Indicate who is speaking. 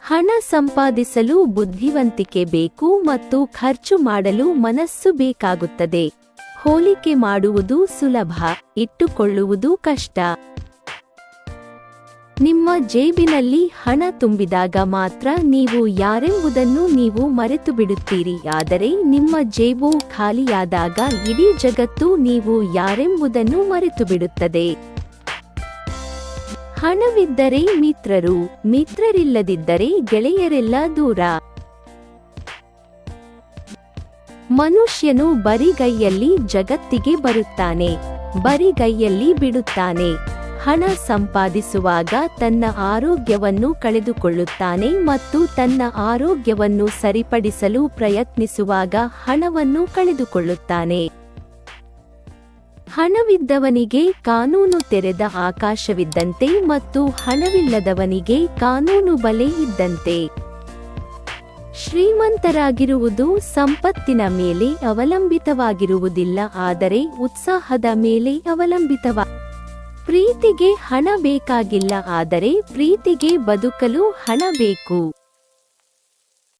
Speaker 1: ಹಣ ಸಂಪಾದಿಸಲು ಬುದ್ಧಿವಂತಿಕೆ ಬೇಕು ಮತ್ತು ಖರ್ಚು ಮಾಡಲು ಮನಸ್ಸು ಬೇಕಾಗುತ್ತದೆ. ಹೋಲಿಕೆ ಮಾಡುವುದು ಸುಲಭ, ಇಟ್ಟುಕೊಳ್ಳುವುದು ಕಷ್ಟ. ನಿಮ್ಮ ಜೇಬಿನಲ್ಲಿ ಹಣ ತುಂಬಿದಾಗ ಮಾತ್ರ ನೀವು ಯಾರೆಂಬುದನ್ನು ನೀವು ಮರೆತು ಬಿಡುತ್ತೀರಿ ಆದರೆ ನಿಮ್ಮ ಜೇಬು ಖಾಲಿಯಾದಾಗ ಇಡೀ ಜಗತ್ತು ನೀವು ಯಾರೆಂಬುದನ್ನು ಮರೆತು ಬಿಡುತ್ತದೆ ಹಣವಿದ್ದರೆ ಮಿತ್ರರು, ಮಿತ್ರರಿಲ್ಲದಿದ್ದರೆ ಗೆಳೆಯರೆಲ್ಲ ದೂರ. ಮನುಷ್ಯನು ಬರಿಗೈಯಲ್ಲಿ ಜಗತ್ತಿಗೆ ಬರುತ್ತಾನೆ, ಬರಿಗೈಯಲ್ಲಿ ಬಿಡುತ್ತಾನೆ. ಹಣ ಸಂಪಾದಿಸುವಾಗ ತನ್ನ ಆರೋಗ್ಯವನ್ನು ಕಳೆದುಕೊಳ್ಳುತ್ತಾನೆ ಮತ್ತು ತನ್ನ ಆರೋಗ್ಯವನ್ನು ಸರಿಪಡಿಸಲು ಪ್ರಯತ್ನಿಸುವಾಗ ಹಣವನ್ನು ಕಳೆದುಕೊಳ್ಳುತ್ತಾನೆ. ಹಣವಿದ್ದವನಿಗೆ ಕಾನೂನು ತೆರೆದ ಆಕಾಶವಿದ್ದಂತೆ ಮತ್ತು ಹಣವಿಲ್ಲದವನಿಗೆ ಕಾನೂನು ಬಲೆ ಇದ್ದಂತೆ. ಶ್ರೀಮಂತರಾಗಿರುವುದು ಸಂಪತ್ತಿನ ಮೇಲೆ ಅವಲಂಬಿತವಾಗಿರುವುದಿಲ್ಲ, ಆದರೆ ಉತ್ಸಾಹದ ಮೇಲೆ ಅವಲಂಬಿತವ. ಪ್ರೀತಿಗೆ ಹಣ ಬೇಕಾಗಿಲ್ಲ, ಆದರೆ ಪ್ರೀತಿಗೆ ಬದುಕಲು ಹಣ ಬೇಕು.